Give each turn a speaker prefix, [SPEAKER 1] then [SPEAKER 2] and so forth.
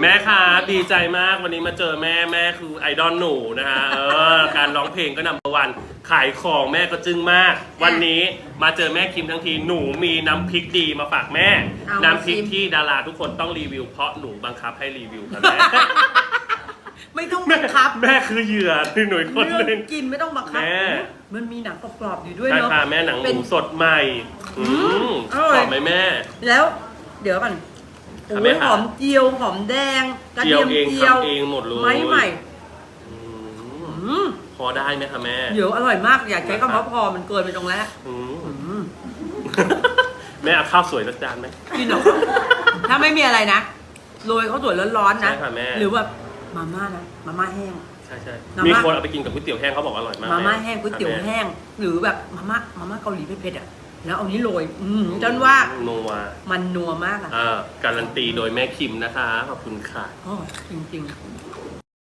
[SPEAKER 1] แม่คะดีใจมากวันนี้มาเจอแม่แม่คือไอดอลหนูนะคะเออการร้องเพลงก็นำวันขายของแม่ก็จึ้งมาก วันนี้มาเจอแม่คิมทั้งทีหนูมีน้ำพริกดีมาฝากแม่
[SPEAKER 2] เอา
[SPEAKER 1] น้ำพริก
[SPEAKER 2] ชิม
[SPEAKER 1] ที่ดาราทุกคนต้องรีวิว เพราะหนูบังคับให้รีวิวค่ะแม่
[SPEAKER 2] ไม่ต้อง
[SPEAKER 1] แม่
[SPEAKER 2] บังคับ
[SPEAKER 1] แม่คือเหยื่อหน่วยคนห
[SPEAKER 2] เรื่
[SPEAKER 1] นึ่
[SPEAKER 2] องงกินไม่ต้องบังคับ
[SPEAKER 1] แม่
[SPEAKER 2] มันมีหนังกรอบๆอยู่ด้วย
[SPEAKER 1] ใช่
[SPEAKER 2] เนาะ
[SPEAKER 1] ค่ะแม่หนังห
[SPEAKER 2] เป็
[SPEAKER 1] มู
[SPEAKER 2] น
[SPEAKER 1] สดใหม่ อืม
[SPEAKER 2] อร่อย
[SPEAKER 1] กรอบไหมแม่
[SPEAKER 2] แล้วเดี๋ยวก่อน
[SPEAKER 1] ครั
[SPEAKER 2] โอ้
[SPEAKER 1] บแม่
[SPEAKER 2] ย
[SPEAKER 1] ครับ
[SPEAKER 2] หอมเจียวหอมแดงกระ
[SPEAKER 1] เจีย
[SPEAKER 2] เที
[SPEAKER 1] วย
[SPEAKER 2] ม
[SPEAKER 1] เอง
[SPEAKER 2] เจียว
[SPEAKER 1] ทำเองหมดเลย
[SPEAKER 2] ไม้ใหม่
[SPEAKER 1] อืม
[SPEAKER 2] อืม
[SPEAKER 1] พอได้ไหมคะแม่
[SPEAKER 2] เดี๋ยวอร่อยมากอยากใช้คำว่าพอมันเกินไปตรงแล้ว
[SPEAKER 1] อืม
[SPEAKER 2] อืม
[SPEAKER 1] แม่เอาข้าวสวยสักจานไหม
[SPEAKER 2] กินเหรอถ้าไม่มีอะไรนะโรยข้าวสวยร้อนๆนะ
[SPEAKER 1] ใช่ค่ะแม่
[SPEAKER 2] หรือแบบมาม่านะมาม่าแห้ง
[SPEAKER 1] ใช่ใช่
[SPEAKER 2] มาม่ามี
[SPEAKER 1] มีคนเอาไปกินกับก๋วยเตี๋ยวแห้งเขาบอกอร่อยมาก
[SPEAKER 2] มาม่า
[SPEAKER 1] แแห้
[SPEAKER 2] งก๋วยเตี๋ยว
[SPEAKER 1] ค่ะม่
[SPEAKER 2] แห้ง หรือแบบมาม่ามาม่าเกาหลีเผ็ดๆอะ แล้วเอานี้โรยอืมจนว่า
[SPEAKER 1] นัว
[SPEAKER 2] มันนัวมากอะ
[SPEAKER 1] อ่าการันตีโดยแม่คิมนะคะ ขอบคุณค่ะ
[SPEAKER 2] อ๋อจริง